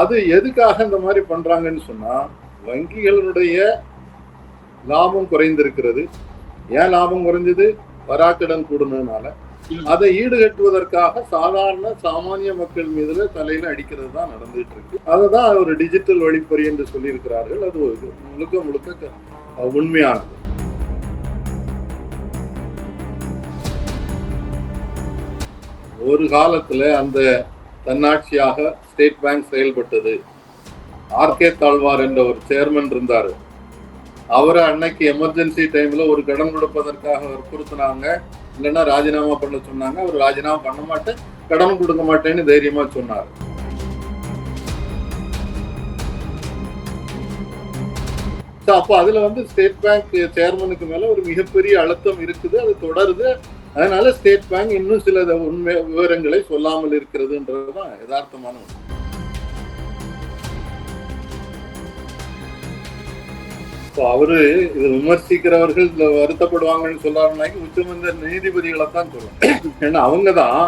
அது எதுக்காக இந்த மாதிரி பண்றாங்கன்னு சொன்னா வங்கிகளுடைய லாபம் குறைந்திருக்கிறது. ஏன் லாபம் குறைஞ்சது? வராக்கடன் கூடுனதுனால. அதை ஈடுகட்டுவதற்காக சாதாரண சாமானிய மக்கள் மீதுல தலையில அடிக்கிறது தான் நடந்துட்டு இருக்கு. அதை தான் ஒரு டிஜிட்டல் வழிப்பறி என்று சொல்லியிருக்கிறார்கள். அது ஒரு முழுக்க முழுக்க உண்மையானது. ஒரு காலத்துல அந்த தன்னாட்சியாக ஸ்டேட் பேங்க் செயல்பட்டது. ஆர்கே தாழ்வார் என்ற ஒரு சேர்மன் இருந்தார். அவரை அன்னைக்கு எமர்ஜென்சி டைம்ல ஒரு கடன் கொடுப்பதற்காக வற்புறுத்தினாங்க இல்லைன்னா ராஜினாமா பண்ண சொன்னாங்க. அவர் ராஜினாமா பண்ண மாட்டேன் கடன் கொடுக்க மாட்டேன்னு தைரியமா சொன்னார். அப்போ அதுல வந்து ஸ்டேட் பேங்க் சேர்மனுக்கு மேல ஒரு மிகப்பெரிய அழுத்தம் இருக்குது. அது தொடருது. அதனால ஸ்டேட் பேங்க் இன்னும் சில உண்மை விவரங்களை சொல்லாமல் இருக்கிறதுன்றதுதான் யதார்த்தமான ஒன்று. இப்போ அவரு இது விமர்சிக்கிறவர்கள் இதுல வருத்தப்படுவாங்கன்னு சொல்லாருனாக்கி உச்சமந்த நீதிபதிகளை தான் சொல்லணும் ஏன்னா அவங்க தான்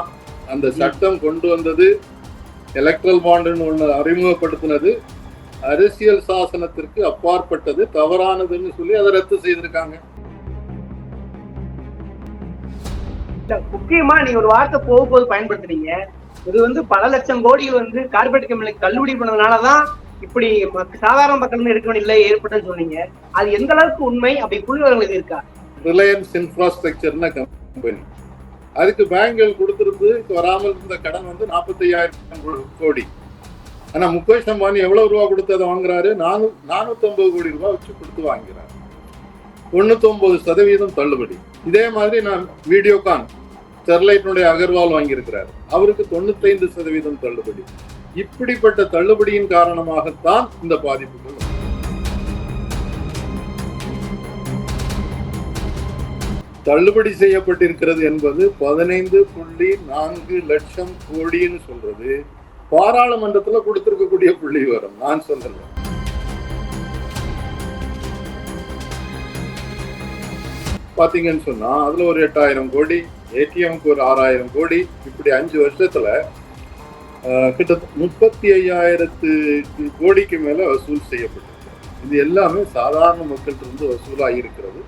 அந்த சட்டம் கொண்டு வந்தது எலக்ட்ரல் பாண்டுன்னு ஒண்ணு அறிமுகப்படுத்தினது அரசியல் சாசனத்திற்கு அப்பாற்பட்டது தவறானதுன்னு சொல்லி அதை ரத்து செய்திருக்காங்க. முக்கியமா நீங்க ஒரு வார்த்தை போக போது பயன்படுத்துறீங்க. இது வந்து பல லட்சம் கோடி வந்து கார்பரேட் கம்பெனிக்கு கல்லூரி பண்ணதுனாலதான் இப்படி சாதாரண மக்கள் இருக்க வேண்டிய நிலை ஏற்பட்டுன்னு சொன்னீங்க. அது எந்த அளவுக்கு உண்மை? அப்படி புள்ளி இருக்கா? ரிலையன்ஸ் இன்ஃப்ராஸ்ட்ரக்சர்னு கம்பெனி. அதுக்கு பேங்குகள் கொடுத்திருந்து வராமல் இருந்த கடன் வந்து நாற்பத்தையாயிரம் கோடி. ஆனா முகேஷ் அம்பானி எவ்வளவு ரூபா கொடுத்து அதை வாங்குறாரு? நானூ ஐம்பது கோடி ரூபாய் வச்சு கொடுத்து வாங்குறாரு. தொண்ணூத்தி சதவீதம் தள்ளுபடி. இதே மாதிரி நான் வீடியோகான் ஸ்டெர்லைட்டினுடைய அகர்வால் வாங்கியிருக்கிறார். அவருக்கு தொண்ணூத்தைந்து சதவீதம் தள்ளுபடி. இப்படிப்பட்ட தள்ளுபடியின் காரணமாகத்தான் இந்த பாதிப்புகள் தள்ளுபடி செய்யப்பட்டிருக்கிறது என்பது பதினைந்து புள்ளி நான்கு லட்சம் கோடின்னு சொல்றது. பாராளுமன்றத்துல கொடுத்திருக்கக்கூடிய புள்ளி விவரம் நான் சொல்லல பாத்தீங்கன்னு சொன்னா அதுல ஒரு எட்டாயிரம் கோடி ஏடிஎம்க்கு ஒரு ஆறாயிரம் கோடி. இப்படி அஞ்சு வருஷத்துல ஆஹ், கிட்டத்தட்ட முப்பத்தி ஐயாயிரத்து கோடிக்கு மேல வசூல் செய்யப்பட்டிருக்கு. இது எல்லாமே சாதாரண மக்கள்கிட்ட இருந்து வசூலாகி இருக்கிறது.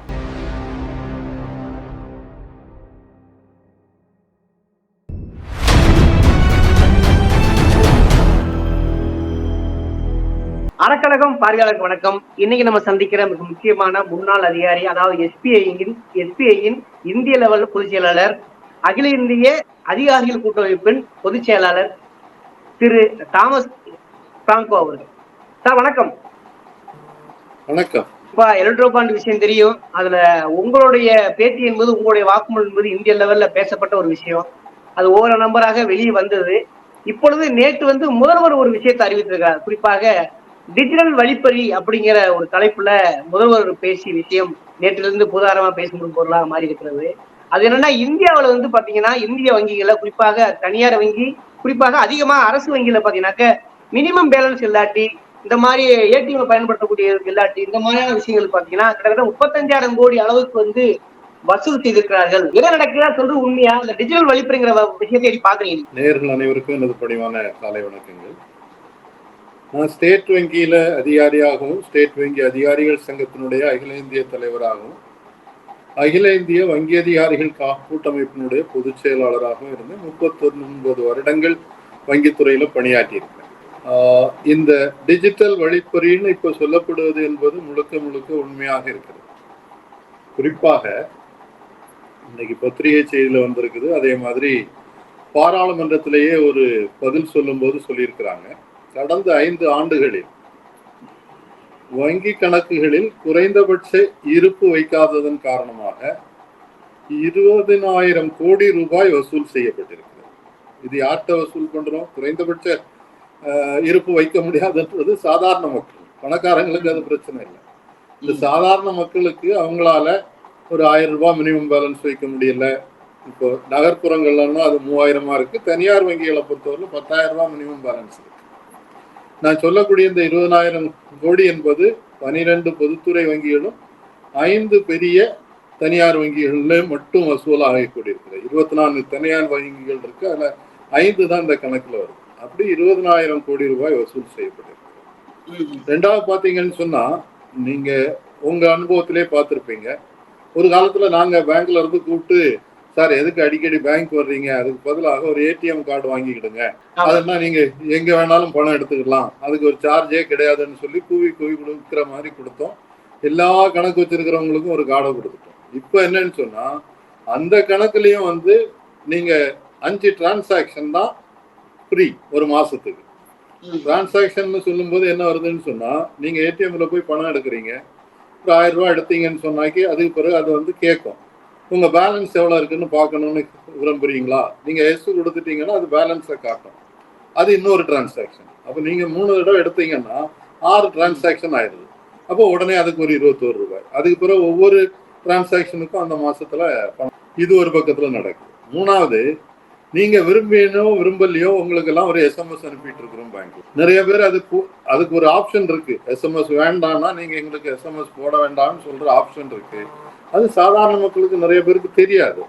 அறக்கழகம் பார்வையாளருக்கு வணக்கம். இன்னைக்கு நம்ம சந்திக்கிற மிக முக்கியமான முன்னாள் அதிகாரி அதாவது எஸ்பிஐயின் எஸ்பிஐயின் இந்திய லெவல் பொதுச் செயலாளர் அகில இந்திய அதிகாரிகள் கூட்டமைப்பின் பொதுச் செயலாளர் திரு தாமஸ் பிராங்கோ அவர்கள். சார் வணக்கம். வணக்கம். இப்ப எலக்ட்ரோ பாண்ட் விஷயம் தெரியும். அதுல உங்களுடைய பேட்டி என்பது உங்களுடைய வாக்குமூலம் என்பது இந்திய லெவல்ல பேசப்பட்ட ஒரு விஷயம். அது ஒவ்வொரு நம்பராக வெளியே வந்தது. இப்பொழுது நேற்று வந்து முதல்வர் ஒரு விஷயத்தை அறிவித்திருக்கார். குறிப்பாக டிஜிட்டல் வழிப்பறி அப்படிங்கிற ஒரு தலைப்புல முதல்வர் பேசிய விஷயம் நேற்றிலிருந்து புதாரமா பேசும் பொருளாக மாறி இருக்கிறது. அது என்னன்னா இந்தியாவுல வந்து பாத்தீங்கன்னா இந்திய வங்கிகளை குறிப்பாக தனியார் வங்கி குறிப்பாக அதிகமா அரசு வங்கியில பாத்தீங்கன்னாக்க மினிமம் பேலன்ஸ் இல்லாட்டி இந்த மாதிரி ஏடிஎம் பயன்படுத்தக்கூடிய இல்லாட்டி இந்த மாதிரியான விஷயங்கள் பாத்தீங்கன்னா கிட்டத்தட்ட முப்பத்தஞ்சாயிரம் கோடி அளவுக்கு வந்து வசூல் செய்திருக்கிறார்கள். என்ன நடக்குதா சொல்றது உண்மையா? இந்த டிஜிட்டல் வழிப்புறங்கிற விஷயத்தை பாக்குறீங்க நேர்கள் அனைவருக்கும் எனது பணிவான காலை வணக்கங்கள். நான் ஸ்டேட் வங்கியில அதிகாரியாகவும் ஸ்டேட் வங்கி அதிகாரிகள் சங்கத்தினுடைய அகில இந்திய தலைவராகவும் அகில இந்திய வங்கி அதிகாரிகள் கூட்டமைப்பினுடைய பொதுச் செயலாளராகவும் இருந்து முப்பத்தொன்பது வருடங்கள் வங்கித்துறையில பணியாற்றியிருக்கேன். இந்த டிஜிட்டல் வழிப்பறின்னு இப்ப சொல்லப்படுவது என்பது முழுக்க முழுக்க உண்மையாக இருக்கிறது. குறிப்பாக இன்னைக்கு பத்திரிகை செய்தியில வந்திருக்குது. அதே மாதிரி பாராளுமன்றத்திலேயே ஒரு பதில் சொல்லும்போது சொல்லியிருக்கிறாங்க. கடந்த ஐந்து ஆண்டுகளில் வங்கி கணக்குகளில் குறைந்தபட்ச இருப்பு வைக்காததன் காரணமாக இருபதினாயிரம் கோடி ரூபாய் வசூல் செய்யப்பட்டிருக்கிறது. இது யார்கிட்ட வசூல் பண்றோம்? குறைந்தபட்ச இருப்பு வைக்க முடியாதுன்றது சாதாரண மக்கள். பணக்காரங்களுக்கு அது பிரச்சனை இல்லை. இந்த சாதாரண மக்களுக்கு அவங்களால ஒரு ஆயிரம் ரூபாய் மினிமம் பேலன்ஸ் வைக்க முடியல. இப்போ நகர்ப்புறங்கள்லாம் அது மூவாயிரமா இருக்கு. தனியார் வங்கிகளை பொறுத்தவரை பத்தாயிரம் ரூபாய் மினிமம் பேலன்ஸ் இருக்கு. நான் சொல்லக்கூடிய இந்த இருபதாயிரம் கோடி என்பது பனிரெண்டு பொதுத்துறை வங்கிகளும் ஐந்து பெரிய தனியார் வங்கிகளில் மட்டும் வசூலாக கூடியிருக்கிறது இருபத்தி நான்கு தனியார் வங்கிகள் இருக்கு அதில் ஐந்து தான் இந்த கணக்கில் வரும் அப்படி இருபதனாயிரம் கோடி ரூபாய் வசூல் செய்யப்பட்டிருக்கு. ரெண்டாவது பார்த்தீங்கன்னு சொன்னா நீங்க உங்க அனுபவத்திலே பார்த்துருப்பீங்க. ஒரு காலத்துல நாங்க பேங்க்ல இருந்து கூப்பிட்டு சார் எதுக்கு அடிக்கடி பேங்க் வர்றீங்க? அதுக்கு பதிலாக ஒரு ஏடிஎம் கார்டு வாங்கிக்கிடுங்க. அதெல்லாம் நீங்க எங்க வேணாலும் பணம் எடுத்துக்கலாம் அதுக்கு ஒரு சார்ஜே கிடையாதுன்னு சொல்லி கூவி கூவி கொடுக்குற மாதிரி கொடுத்தோம். எல்லா கணக்கு வச்சிருக்கிறவங்களுக்கும் ஒரு கார்டை கொடுத்துட்டோம். இப்போ என்னன்னு சொன்னா அந்த கணக்குலயும் வந்து நீங்க அஞ்சு டிரான்சாக்ஷன் தான் ஃப்ரீ ஒரு மாசத்துக்கு. டிரான்சாக்ஷன் சொல்லும்போது என்ன வருதுன்னு சொன்னா நீங்க ஏடிஎம்ல போய் பணம் எடுக்கிறீங்க. ஒரு ஆயிரம் ரூபாய் எடுத்தீங்கன்னு சொன்னாக்கி அதுக்கு பிறகு அது வந்து கேட்கும். உங்க பேலன்ஸ் எவ்வளவு இருக்குன்னு பார்க்கணும்னு விரும்புறீங்களா? நீங்க எஸ் கொடுத்துட்டீங்கன்னா அது பேலன்ஸை காட்டும். அது இன்னொரு டிரான்சாக்ஷன் அப்போ நீங்க மூணு தடவை எடுத்தீங்கன்னா ஆறு டிரான்சாக்ஷன் ஆயிடுது. அப்போ உடனே அதுக்கு ஒரு இருபத்தோரு ரூபாய். அதுக்கு பிறகு ஒவ்வொரு டிரான்சாக்ஷனுக்கும் அந்த மாசத்துல பணம். இது ஒரு பக்கத்துல நடக்குது. மூணாவது நீங்க விரும்பினோ விரும்பலையோ உங்களுக்கு எல்லாம் ஒரு எஸ்எம்எஸ் அனுப்பிட்டு இருக்கிறோம் பேங்க் நிறைய பேர் அதுக்கு அதுக்கு ஒரு ஆப்ஷன் இருக்கு. எஸ்எம்எஸ் வேண்டாம்னா நீங்க எங்களுக்கு எஸ்எம்எஸ் போட வேண்டாம்னு சொல்ற ஆப்ஷன் இருக்கு. அது சாதாரண மக்களுக்கு நிறைய பேருக்கு தெரியாது.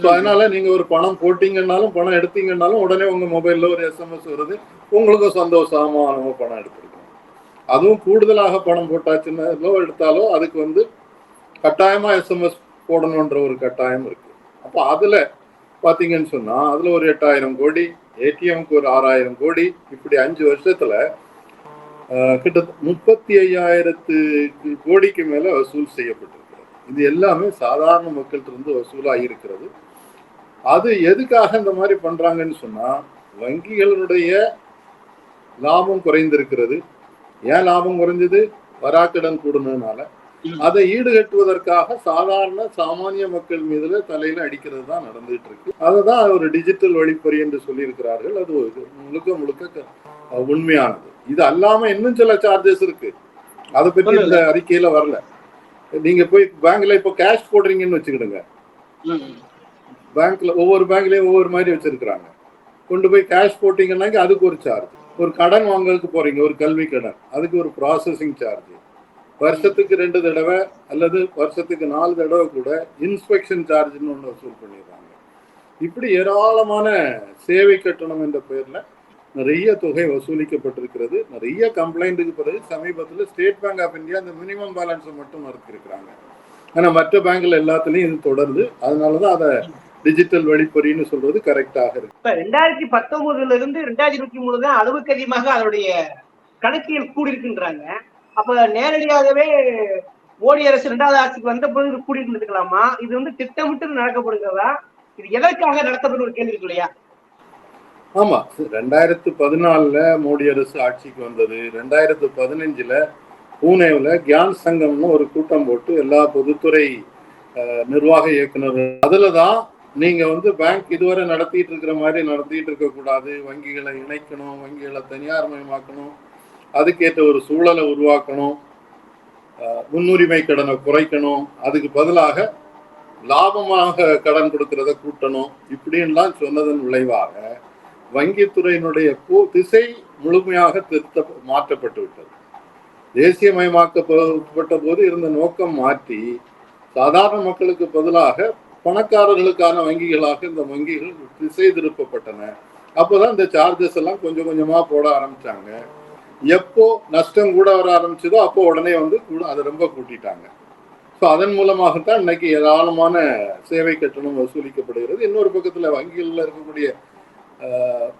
ஸோ அதனால நீங்க ஒரு பணம் போட்டீங்கன்னாலும் பணம் எடுத்தீங்கன்னாலும் உடனே உங்க மொபைல்ல ஒரு எஸ்எம்எஸ் வருது. உங்களுக்கும் சந்தோஷமா நம்ம பணம் எடுத்திருக்கோம். அதுவும் கூடுதலாக பணம் போட்டாச்சுன்னா எடுத்தாலோ அதுக்கு வந்து கட்டாயமா எஸ்எம்எஸ் போடணுன்ற ஒரு கட்டாயம் இருக்கு. அப்போ அதுல பார்த்தீங்கன்னு சொன்னால் அதில் ஒரு எட்டாயிரம் கோடி ஏடிஎம்க்கு ஒரு ஆறாயிரம் கோடி. இப்படி அஞ்சு வருஷத்தில் கிட்ட கிட்டத்தட்ட முப்பத்தி ஐயாயிரத்து கோடிக்கு மேலே வசூல் செய்யப்பட்டிருக்கிறது. இது எல்லாமே சாதாரண மக்கள்கிட்ட இருந்து இருக்கிறது. அது எதுக்காக இந்த மாதிரி பண்ணுறாங்கன்னு சொன்னால் வங்கிகளுடைய லாபம் குறைந்திருக்கிறது. ஏன் லாபம் குறைஞ்சது? வராக்கடன் கூடுனதுனால. அதை ஈடுகட்டுவதற்காக சாதாரண சாமானிய மக்கள் மீதுல தலையில அடிக்கிறது தான் நடந்துட்டு இருக்கு. அதுதான் ஒரு டிஜிட்டல் வழிப்பறி என்று சொல்லியிருக்கிறார்கள். அது முழுக்க முழுக்க உண்மையானது. இது அல்லாம இன்னும் சில சார்ஜஸ் இருக்கு. அதை பற்றி இந்த அறிக்கையில வரல. நீங்க போய் பேங்க்ல இப்போ கேஷ் போடுறீங்கன்னு வச்சுக்கிடுங்க. பேங்க்ல ஒவ்வொரு பேங்க்லயும் ஒவ்வொரு மாதிரி வச்சிருக்கிறாங்க. கொண்டு போய் கேஷ் போட்டீங்கன்னாக்க அதுக்கு ஒரு சார்ஜ் ஒரு கடன் வாங்குறதுக்கு போறீங்க. ஒரு கல்வி கடன். அதுக்கு ஒரு ப்ராசஸிங் சார்ஜ் வருஷத்துக்கு ரெண்டு தடவை அல்லது வருஷத்துக்கு நாலு தடவை கூட இன்ஸ்பெக்ஷன் சார்ஜ்னு ஒன்று வசூல் பண்ணிடுறாங்க. இப்படி ஏராளமான சேவை கட்டணம் என்ற பெயரில் நிறைய தொகை வசூலிக்கப்பட்டிருக்கிறது. நிறைய கம்ப்ளைண்ட்டுக்கு பிறகு சமீபத்தில் ஸ்டேட் பேங்க் ஆஃப் இந்தியா இந்த மினிமம் பேலன்ஸை மட்டும் மறுத்திருக்கிறாங்க. ஆனால் மற்ற பேங்க்ல எல்லாத்துலேயும் இது தொடருது. அதனாலதான் அதை டிஜிட்டல் வழிப்பறின்னு சொல்றது கரெக்டாக இருக்கு. இப்ப ரெண்டாயிரத்தி பத்தொன்பதுல இருந்து ரெண்டாயிரத்தி இருபத்தி மூணு தான் அளவுக்கு அதிகமாக அதனுடைய கணக்கியல் கூடியிருக்குன்றாங்க. அப்ப நேரடியாகவே மோடி அரசு ரெண்டாவது ஆட்சிக்கு வந்த பொழுது கூட்டிட்டு இருந்துக்கலாமா இது வந்து திட்டமிட்டு நடக்கப்படுகிறதா? இது எதற்காக நடத்தப்படும் ஒரு கேள்வி இருக்கு இல்லையா ஆமா. ரெண்டாயிரத்து பதினாலுல மோடி அரசு ஆட்சிக்கு வந்தது. ரெண்டாயிரத்து பதினஞ்சுல பூனேவில் கியான் சங்கம்னு ஒரு கூட்டம் போட்டு எல்லா பொதுத்துறை நிர்வாக இயக்குனர் அதில் தான் நீங்க வந்து பேங்க் இதுவரை நடத்திட்டு இருக்கிற மாதிரி நடத்திட்டு இருக்கக்கூடாது. வங்கிகளை இணைக்கணும் வங்கிகளை தனியார் மயமாக்கணும் அதுக்கேற்ற ஒரு சூழலை உருவாக்கணும். முன்னுரிமை கடனை குறைக்கணும். அதுக்கு பதிலாக லாபமாக கடன் கொடுக்கறத கூட்டணும். இப்படின்லாம் சொன்னதன் விளைவாக வங்கித்துறையினுடைய போ திசை முழுமையாக திருத்த மாற்றப்பட்டு விட்டது. தேசியமயமாக்கப்பட்ட போது இருந்த நோக்கம் மாற்றி சாதாரண மக்களுக்கு பதிலாக பணக்காரர்களுக்கான வங்கிகளாக இந்த வங்கிகள் திசை திருப்பப்பட்டன. அப்போதான் இந்த சார்ஜஸ் எல்லாம் கொஞ்சம் கொஞ்சமாக போட ஆரம்பிச்சாங்க. எப்போ நஷ்டம் கூட வர ஆரம்பிச்சதோ அப்போ உடனே வந்து கூட அதை ரொம்ப கூட்டிட்டாங்க. ஸோ அதன் மூலமாகத்தான் இன்னைக்கு ஏராளமான சேவை கட்டணம் வசூலிக்கப்படுகிறது. இன்னொரு பக்கத்துல வங்கிகளில் இருக்கக்கூடிய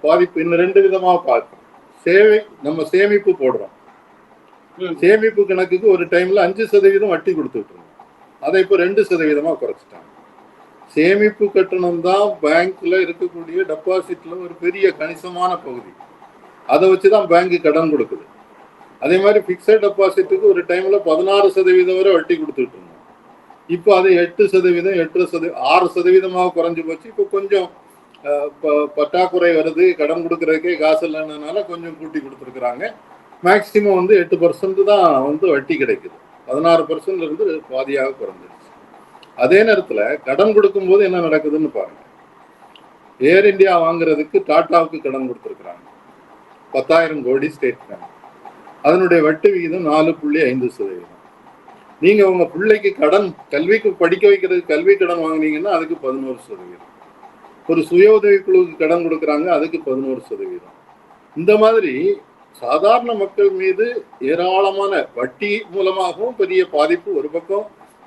பாதிப்பு இன்னும் ரெண்டு விதமா பார்க்கணும் சேவை நம்ம சேமிப்பு போடுறோம். சேமிப்பு கணக்குக்கு ஒரு டைம்ல அஞ்சு சதவீதம் வட்டி கொடுத்துட்டு இருந்தோம். அதை இப்போ ரெண்டு சதவீதமா குறைச்சிட்டாங்க. சேமிப்பு கட்டணம் தான் பேங்க்ல இருக்கக்கூடிய டெபாசிட்ல ஒரு பெரிய கணிசமான பகுதி. அதை வச்சு தான் பேங்க் கடன் கொடுக்குது. அதே மாதிரி ஃபிக்ஸட் டெபாசிட்டுக்கு ஒரு டைமில் பதினாறு சதவீதம் வரை வட்டி கொடுத்துட்டு இருந்தோம். இப்போ அது எட்டு சதவீதம் எட்டு சதவீதம் ஆறு சதவீதமாக குறைஞ்சி போச்சு. இப்போ கொஞ்சம் ப- பற்றாக்குறை வருது. கடன் கொடுக்கறதுக்கே காசு இல்லைன்றதுனால கொஞ்சம் கூட்டி கொடுத்துருக்குறாங்க. மேக்சிமம் வந்து எட்டு பர்சன்ட் தான் வந்து வட்டி கிடைக்குது. பதினாறு பர்சன்ட்ல இருந்து பாதியாக குறைஞ்சிருச்சு. அதே நேரத்தில் கடன் கொடுக்கும்போது என்ன நடக்குதுன்னு பாருங்க. ஏர் இந்தியா வாங்குறதுக்கு டாட்டாவுக்கு கடன் கொடுத்துருக்குறாங்க. பத்தாயிரம் கோடி ஸ்டேட் பேங்க் அதனுடைய வட்டி விகிதம் நாலு புள்ளி ஐந்து சதவீதம். நீங்க உங்க பிள்ளைக்கு கடன் கல்விக்கு படிக்க வைக்கிறதுக்கு கல்வி கடன் வாங்குனீங்கன்னா அதுக்கு பதினோரு சதவீதம். ஒரு சுய உதவி குழுவுக்கு கடன் கொடுக்குறாங்க அதுக்கு பதினோரு சதவீதம். இந்த மாதிரி சாதாரண மக்கள் மீது ஏராளமான வட்டி மூலமாகவும் பெரிய பாதிப்பு ஒரு பக்கம்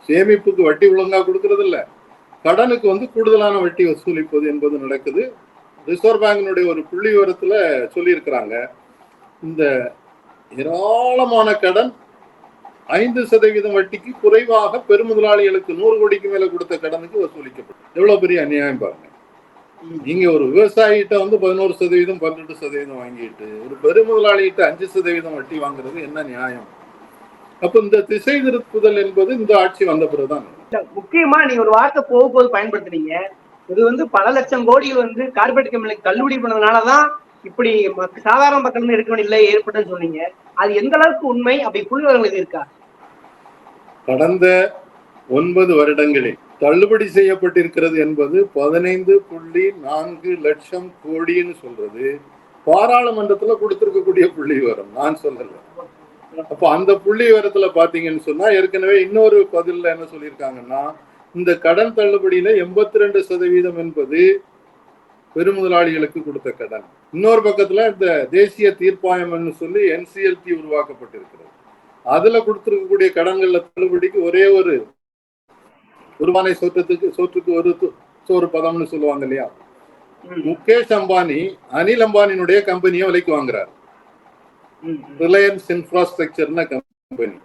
சேமிப்புக்கு வட்டி ஒழுங்கா கொடுக்கறதில்ல. கடனுக்கு வந்து கூடுதலான வட்டி வசூலிப்பது என்பது நடக்குது. ரிசர்வ் பேங்கினுடைய ஒரு புள்ளி விவரத்துல சொல்லியிருக்கிறாங்க. இந்த ஏராளமான கடன் ஐந்து சதவீதம் வட்டிக்கு குறைவாக பெருமுதலாளிகளுக்கு நூறு கோடிக்கு மேல கொடுத்த கடனுக்கு வசூலிக்கப்படும். எவ்வளவு பெரிய அநியாயம் பாருங்க. நீங்க ஒரு விவசாயிகிட்ட வந்து பதினோரு சதவீதம் பன்னெண்டு சதவீதம் வாங்கிட்டு ஒரு பெருமுதலாளிகிட்ட அஞ்சு சதவீதம் வட்டி வாங்குறது என்ன நியாயம்? அப்ப இந்த திசை திருப்புதல் என்பது இந்த ஆட்சி வந்த பிறகுதான். முக்கியமா நீங்க ஒரு வார்த்தை போகும்போது பயன்படுத்துறீங்க இது வந்து பல லட்சம் கோடி வந்து கார்பரேட் கம்பெனிக்கு தள்ளுபடி பண்ணதுனாலதான் இப்படி சாதாரண மக்கள் இருக்க எடுக்க வேண்டிய நிலை ஏற்பட்டுன்னு சொன்னீங்க. அது எந்த அளவுக்கு உண்மை? அப்படி புள்ளிவரங்களுக்கு இருக்கா? கடந்த ஒன்பது வருடங்களில் தள்ளுபடி செய்யப்பட்டிருக்கிறது என்பது பதினைந்து புள்ளி நான்கு லட்சம் கோடின்னு சொல்றது. பாராளுமன்றத்துல கொடுத்திருக்கக்கூடிய புள்ளி விவரம் நான் சொல்லல. அப்ப அந்த புள்ளி விவரத்துல பாத்தீங்கன்னு சொன்னா ஏற்கனவே இன்னொரு பதில்ல என்ன சொல்லியிருக்காங்கன்னா இந்த கடன் தள்ளுபடியில எண்பத்தி ரெண்டு சதவீதம் என்பது பெருமுதலாளிகளுக்கு கொடுத்த கடன். இன்னொரு பக்கத்துல இந்த தேசிய தீர்ப்பாயம்னு சொல்லி என்சிஎல்டி உருவாக்கப்பட்டிருக்கிறது. அதுல கொடுத்திருக்கக்கூடிய கடன்கள்ல தள்ளுபடிக்கு ஒரே ஒரு ஒருபானை சோற்றத்துக்கு சோற்றுக்கு ஒரு சோறு பதம்னு சொல்லுவாங்க இல்லையா? முகேஷ் அம்பானி அனில் அம்பானினுடைய கம்பெனியை விலைக்கு வாங்குறாரு. ரிலையன்ஸ் இன்ஃப்ராஸ்ட்ரக்சர்னு கம்பெனி.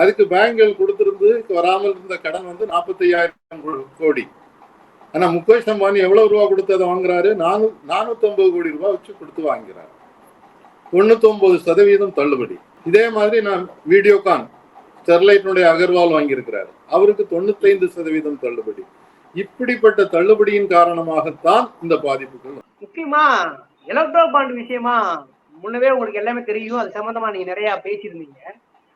அதுக்கு பேங்குகள் கொடுத்திருந்து வராமல் இருந்த கடன் வந்து நாற்பத்தையாயிரம் கோடி. ஆனா முகேஷ் அம்பானி எவ்வளவு ரூபா கொடுத்து அதை வாங்குறாரு? நானூ நானூத்தி கோடி ரூபாய் வச்சு கொடுத்து வாங்குறாரு. தொண்ணூத்தி சதவீதம் தள்ளுபடி. இதே மாதிரி நான் வீடியோகான் ஸ்டெர்லைட்டினுடைய அகர்வால் வாங்கியிருக்கிறார். அவருக்கு தொண்ணூத்தைந்து சதவீதம் தள்ளுபடி. இப்படிப்பட்ட தள்ளுபடியின் காரணமாகத்தான் இந்த பாதிப்புகள் முக்கியமா எலக்ட்ரோ பாண்ட் விஷயமா முன்னவே உங்களுக்கு எல்லாமே தெரியும். அது சம்பந்தமா நீங்க நிறைய பேசியிருந்தீங்க.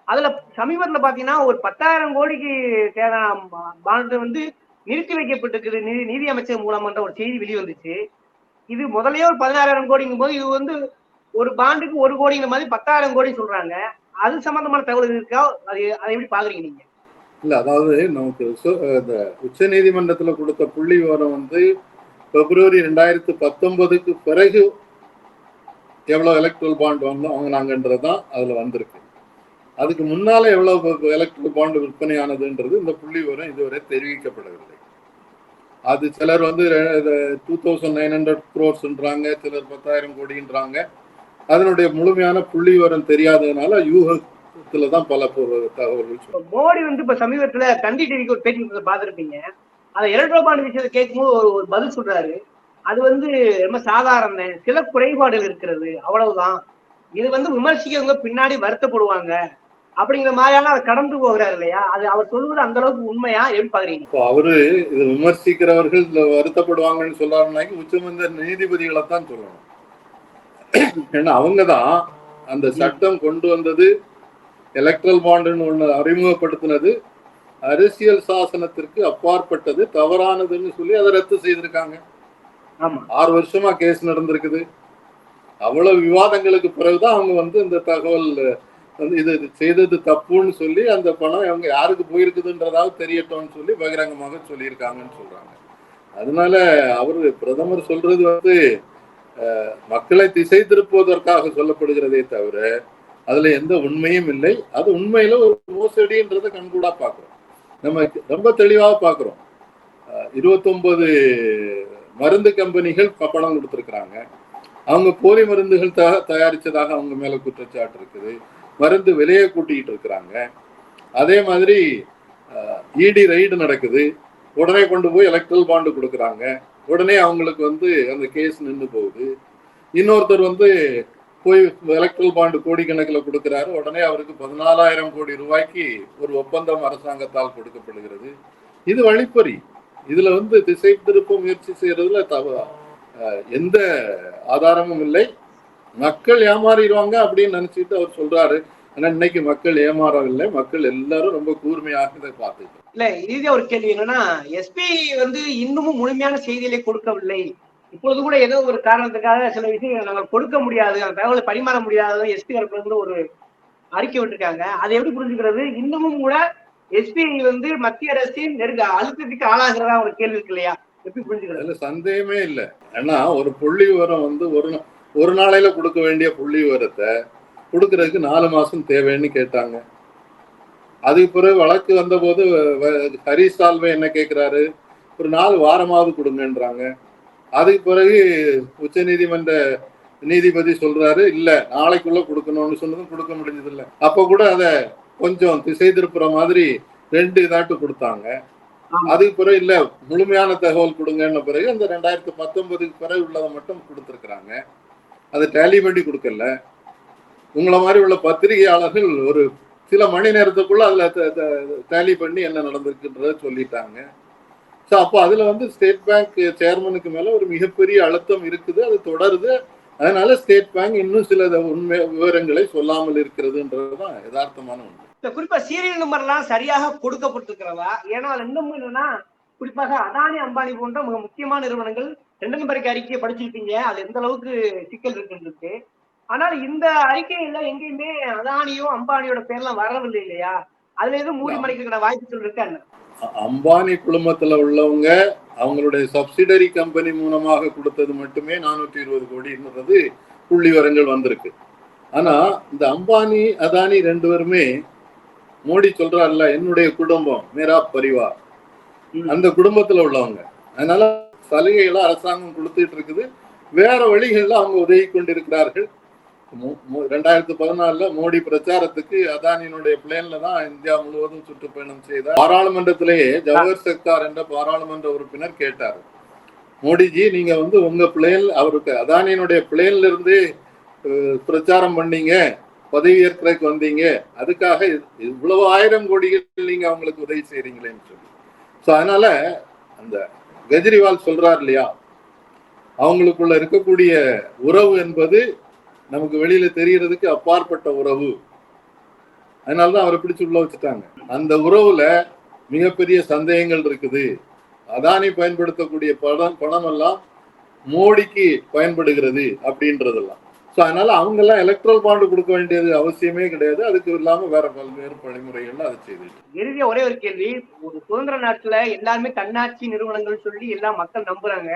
அதுல சமீபத்துல பாத்தீங்கன்னா ஒரு பத்தாயிரம் கோடிக்கு தேவையான பாண்டு வந்து நிறுத்தி வைக்கப்பட்டிருக்குது. நிதி நிதி அமைச்சர் மூலமான்ற ஒரு செய்தி வெளிவந்துச்சு இது முதலே ஒரு பதினாறாயிரம் கோடிங்கும் போது இது வந்து ஒரு பாண்டுக்கு ஒரு கோடிங்கிற மாதிரி பத்தாயிரம் கோடி சொல்றாங்க. அது சம்பந்தமான தகவல் இருக்கா? அது அதை எப்படி பாக்குறீங்க நீங்க? இல்ல அதாவது நமக்கு இந்த உச்ச நீதிமன்றத்துல கொடுத்த புள்ளி விவரம் வந்து பிப்ரவரி ரெண்டாயிரத்து பத்தொன்பதுக்கு பிறகு எவ்வளவு எலக்ட்ரல் பாண்ட் வாங்க வாங்கினாங்கன்றது தான் அதுல வந்திருக்கு. அதுக்கு முன்னால எவ்வளவு எலக்ட்ரிக் பாண்ட் விற்பனையானதுன்றது இந்த புள்ளி விவரம் இதுவரை தெரிவிக்கப்படவில்லை. அது சிலர் வந்து டூ தௌசண்ட் நைன் ஹண்ட்ரட் குரோர்ஸ்ன்றாங்க சிலர் பத்தாயிரம் கோடின்றாங்க. அதனுடைய முழுமையான புள்ளி விவரம் தெரியாததுனால யூகத்துல தான் பல தகவல்கள் மோடி வந்து இப்ப சமீபத்துல தந்தி டிவிக்கு ஒரு பேட்டி பார்த்துருப்பீங்க. பார்த்திருப்பீங்க எலக்ட்ரோ பாண்ட் விஷயத்தை கேட்கும்போது ஒரு ஒரு பதில் சொல்றாரு. அது வந்து ரொம்ப சாதாரண சில குறைபாடுகள் இருக்கிறது. அவ்வளவுதான். இது வந்து விமர்சிக்கிறவங்க பின்னாடி வருத்தப்படுவாங்க. அப்படிங்கிற மாதிரியான அதை கடந்து போகிறாரு இல்லையா? அது அவர் சொல்வது அந்த அளவுக்கு உண்மையா எப்படி பாக்குறீங்க? இப்போ அவரு இது விமர்சிக்கிறவர்கள் வருத்தப்படுவாங்கன்னு சொல்றாருனாக்கி உச்சமந்த நீதிபதிகளை தான் சொல்லணும். ஏன்னா அவங்க தான் அந்த சட்டம் கொண்டு வந்தது எலக்ட்ரல் பாண்டுன்னு ஒண்ணு அறிமுகப்படுத்தினது அரசியல் சாசனத்திற்கு அப்பாற்பட்டது தவறானதுன்னு சொல்லி அதை ரத்து செய்திருக்காங்க. ஆறு வருஷமா கேஸ் நடந்திருக்குது. அவ்வளவு விவாதங்களுக்கு பிறகுதான் அவங்க வந்து இந்த தகவல் வந்து இது இது செய்தது தப்புன்னு சொல்லி அந்த பணம் அவங்க யாருக்கு போயிருக்குதுன்றதாவது தெரியட்டும்னு சொல்லி பகிரங்கமாக சொல்லியிருக்காங்கன்னு சொல்றாங்க. அதனால அவர் பிரதமர் சொல்றது வந்து மக்களை திசை திருப்புவதற்காக சொல்லப்படுகிறதே தவிர அதுல எந்த உண்மையும் இல்லை. அது உண்மையில ஒரு மோசடின்றதை கண்கூடா பாக்குறோம். நம்ம ரொம்ப தெளிவாக பாக்குறோம். இருபத்தொன்பது மருந்து கம்பெனிகள் பணம் கொடுத்துருக்குறாங்க. அவங்க போலி மருந்துகள் த தயாரிச்சதாக அவங்க மேல குற்றச்சாட்டு இருக்குது. மருந்து விலையை கூட்டிக்கிட்டு இருக்கிறாங்க. அதே மாதிரி இடி ரைடு நடக்குது. உடனே கொண்டு போய் எலக்ட்ரல் பாண்டு கொடுக்குறாங்க. உடனே அவங்களுக்கு வந்து அந்த கேஸ் நின்று போகுது. இன்னொருத்தர் வந்து போய் எலக்ட்ரல் பாண்டு கோடிக்கணக்கில் கொடுக்குறாரு. உடனே அவருக்கு பதினாலாயிரம் கோடி ரூபாய்க்கு ஒரு ஒப்பந்தம் அரசாங்கத்தால் கொடுக்கப்படுகிறது. இது வழிப்பறி. இதுல வந்து திசை திருப்ப முயற்சி செய்யறதுல தவ எந்த ஆதாரமும் இல்லை. மக்கள் ஏமாறிடுவாங்க அப்படின்னு நினைச்சிட்டு அவர் சொல்றாரு. ஆனா இன்னைக்கு மக்கள் ஏமாறவில்லை. மக்கள் எல்லாரும் ரொம்ப கூர்மையாக இதை பார்த்துட்டு இல்ல இறுதியா ஒரு கேள்வி என்னன்னா எஸ்பி வந்து இன்னமும் முழுமையான செய்திகளை கொடுக்கவில்லை. இப்பொழுது கூட ஏதோ ஒரு காரணத்துக்காக சில விஷயங்களை நாங்கள் கொடுக்க முடியாது. அந்த தகவலை பரிமாற முடியாது. எஸ்பி தரப்புல இருந்து ஒரு அறிக்கை விட்டுருக்காங்க. அதை எப்படி புரிஞ்சுக்கிறது? இன்னமும் கூட எஸ்பி வந்து மத்திய அரசின் நெருங்க அழுத்தத்துக்கு ஆளாகிறதா ஒரு கேள்வி இருக்கு இல்லையா? எப்படி புரிஞ்சுக்கிறது? சந்தேகமே இல்லை. ஏன்னா ஒரு புள்ளி விவரம் வந்து ஒரு ஒரு நாளையில கொடுக்க வேண்டிய புள்ளி விவரத்தை கொடுக்கறதுக்கு நாலு மாசம் தேவைன்னு கேட்டாங்க. அதுக்கு பிறகு வழக்கு வந்தபோது வ- ஹரிஷ் சால்வே என்ன கேட்கிறாரு ஒரு நாலு வாரமாவது கொடுங்கன்றாங்க. அதுக்கு பிறகு உச்சநீதிமன்ற நீதிபதி சொல்றாரு இல்ல நாளைக்குள்ள கொடுக்கணும்னு சொன்னதும் கொடுக்க முடிஞ்சது இல்ல அப்ப கூட அத கொஞ்சம் திசை திருப்புற மாதிரி ரெண்டு இதாட்டு கொடுத்தாங்க. அதுக்கு பிறகு இல்ல முழுமையான தகவல் கொடுங்கன்ன பிறகு அந்த ரெண்டாயிரத்தி பத்தொன்பதுக்கு பிறகு உள்ளதை மட்டும் கொடுத்துருக்குறாங்க. அதை டேலி பண்ணி கொடுக்கல. உங்களை மாதிரி உள்ள பத்திரிகையாளர்கள் ஒரு சில மணி நேரத்துக்குள்ள அதில் டேலி பண்ணி என்ன நடந்திருக்குன்றத சொல்லிட்டாங்க. ஸோ அப்போ அதில் வந்து ஸ்டேட் பேங்க் சேர்மனுக்கு மேலே ஒரு மிகப்பெரிய அழுத்தம் இருக்குது அது தொடருது. அதனால ஸ்டேட் பேங்க் இன்னும் சில உண்மை விவரங்களை சொல்லாமல் இருக்கிறதுன்றதுதான் யதார்த்தமான உண்மை இந்த குறிப்பா சீரியல் நம்பர்லாம் சரியாக கொடுக்கப்பட்டிருக்கிறதா? ஏன்னா இன்னும் என்னன்னா குறிப்பாக அதானி அம்பானி போன்ற மிக முக்கியமான நிறுவனங்கள் ரெண்டு நம்பருக்கு அறிக்கையை படிச்சிருப்பீங்க அது எந்த அளவுக்கு சிக்கல் இருக்குன்னு ஆனால் இந்த அறிக்கையில எங்கேயுமே அதானியோ அம்பானியோட பேர்லாம் வரவில்லை இல்லையா? அதுல எதுவும் மூடி மறைக்கிறதுக்கான வாய்ப்புகள் இருக்கா என்ன? அ- அம்பானி குழுமத்துல உள்ளவங்க அவங்களுடைய சப்சிடரி கம்பெனி மூலமாக கொடுத்தது மட்டுமே நானூற்றி இருபது கோடின்றது புள்ளி விவரங்கள் வந்திருக்கு. ஆனா இந்த அம்பானி அதானி ரெண்டு பேருமே மோடி சொல்றாருல்ல என்னுடைய குடும்பம் மேரா பரிவார். அந்த குடும்பத்துல உள்ளவங்க. அதனால சலுகைகளை அரசாங்கம் கொடுத்துட்டு இருக்குது. வேற வழிகளில் அவங்க உதவி கொண்டிருக்கிறார்கள் மு- பதினாலுல மோடி பிரச்சாரத்துக்கு அதானியினுடைய பிளேன்ல தான் இந்தியா முழுவதும் சுற்றுப்பயணம் செய்தார். பாராளுமன்றத்திலேயே ஜவஹர் சக்தார் என்ற பாராளுமன்ற உறுப்பினர் கேட்டார். மோடிஜி நீங்க வந்து உங்க பிளேன் அவருக்கு அதானியினுடைய பிளேன்ல இருந்து பிரச்சாரம் பண்ணீங்க பதவி ஏற்கிறதுக்கு வந்தீங்க. அதுக்காக இவ்வளவு ஆயிரம் கோடிகள் நீங்க அவங்களுக்கு உதவி செய்றீங்களேன்னு சொல்லி. ஸோ அதனால அந்த கெஜ்ரிவால் சொல்றார் இல்லையா? அவங்களுக்குள்ள இருக்கக்கூடிய உறவு என்பது நமக்கு வெளியில தெரியறதுக்கு அப்பாற்பட்ட உறவு. அதனாலதான் அவரை பிடிச்சு உள்ள வச்சுட்டாங்க. அந்த உறவுல மிகப்பெரிய சந்தேகங்கள் இருக்குது. அதானி பயன்படுத்தக்கூடிய பணம் பணம் எல்லாம் மோடிக்கு பயன்படுகிறது அப்படின்றதெல்லாம். ஸோ அதனால அவங்க எல்லாம் எலக்ட்ரல் பாண்டு கொடுக்க வேண்டியது அவசியமே கிடையாது. அதுக்கு இல்லாம வேற பல்வேறு வழிமுறைகள்ல அதை செய்துட்டு இறுதியா ஒரே ஒரு கேள்வி. ஒரு சுதந்திர நாட்டுல எல்லாருமே தன்னாட்சி நிறுவனங்கள் சொல்லி எல்லாம் மக்கள் நம்புறாங்க.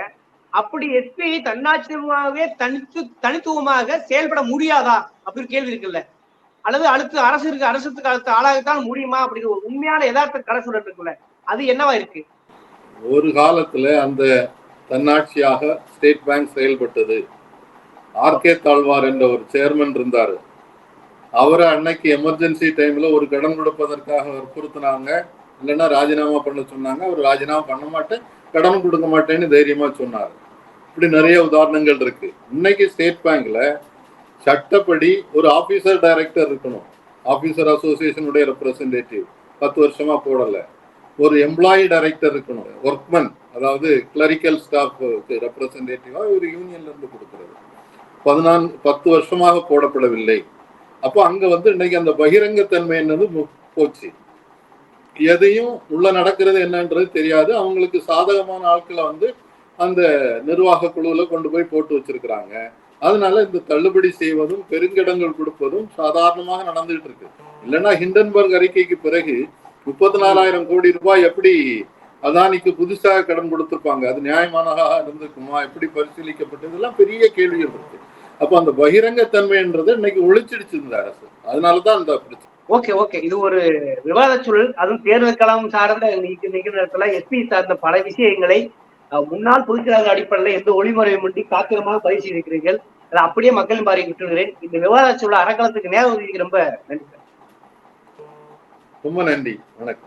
அப்படி எஸ்பி தன்னாட்சி நிறுவனமாகவே தனித்து தனித்துவமாக செயல்பட முடியாதா? அப்படின்னு கேள்வி இருக்குல்ல. அல்லது அடுத்து அரசு இருக்கு அரசுக்கு அடுத்து ஆளாகத்தான் முடியுமா? அப்படிங்கிற ஒரு உண்மையான யதார்த்த கதை சொல்றது இருக்குல்ல. அது என்னவா இருக்கு? ஒரு காலத்துல அந்த தன்னாட்சியாக ஸ்டேட் பேங்க் செயல்பட்டது. ஆர்கே தாழ்வார் என்ற ஒரு சேர்மன் இருந்தாரு. அவரை அன்னைக்கு எமர்ஜென்சி டைம்ல ஒரு கடன் கொடுப்பதற்காக வற்புறுத்தினாங்க இல்லைன்னா ராஜினாமா பண்ண சொன்னாங்க. அவர் ராஜினாமா பண்ண மாட்டேன் கடன் கொடுக்க மாட்டேன்னு தைரியமா சொன்னார். இப்படி நிறைய உதாரணங்கள் இருக்கு. இன்னைக்கு ஸ்டேட் பேங்க்ல சட்டப்படி ஒரு ஆபீசர் டைரக்டர் இருக்கணும். ஆபீசர் அசோசியேஷனுடைய ரெப்ரசன்டேட்டிவ் பத்து வருஷமா போடல. ஒரு எம்ப்ளாயி டைரக்டர் இருக்கணும். ஒர்க்மன் அதாவது கிளரிக்கல் ஸ்டாஃப் ரெப்ரசன்டேட்டிவா ஒரு யூனியன்ல இருந்து கொடுக்குறது. பதினான்கு பத்து வருஷமாக போடப்படவில்லை. அப்போ அங்க வந்து இன்னைக்கு அந்த பகிரங்கத்தன்மை என்னது? மு- போச்சு. எதையும் உள்ள நடக்கிறது என்னன்றது தெரியாது. அவங்களுக்கு சாதகமான ஆட்களை வந்து அந்த நிர்வாக குழுவில் கொண்டு போய் போட்டு வச்சிருக்கிறாங்க. அதனால இந்த தள்ளுபடி செய்வதும் பெருங்கிடங்கள் கொடுப்பதும் சாதாரணமாக நடந்துகிட்டு இருக்கு. இல்லைன்னா ஹிண்டன்பர்க் அறிக்கைக்கு பிறகு முப்பத்தி நாலாயிரம் கோடி ரூபாய் எப்படி அதானிக்கு புதுசாக கடன் கொடுத்திருப்பாங்க? அது நியாயமானதாக இருந்திருக்குமா? எப்படி பரிசீலிக்கப்பட்டது? இதெல்லாம் பெரிய கேள்விகள் இருக்கு. அப்ப அந்த பகிரங்கத்தன்மைன்றது இன்னைக்கு ஒழிச்சிடுச்சு இந்த அரசு. அதனாலதான் அந்த பிரச்சனை. Okay okay. இது ஒரு விவாத சூழல். அதுவும் தேர்தல் களம் சார்ந்த இடத்துல எஸ்பி சார்ந்த பல விஷயங்களை முன்னாள் பொதுச்செயலாளர் அடிப்படையில் எந்த ஒளிமுறையும் காத்திரமாக பதிவு செய்திருக்கிறீர்கள் அதை அப்படியே மக்களின் பாறை விட்டுகிறேன் இந்த விவாத சூழல் அறக்களத்துக்கு நேரம் ரொம்ப நன்றி சார். ரொம்ப நன்றி. வணக்கம்.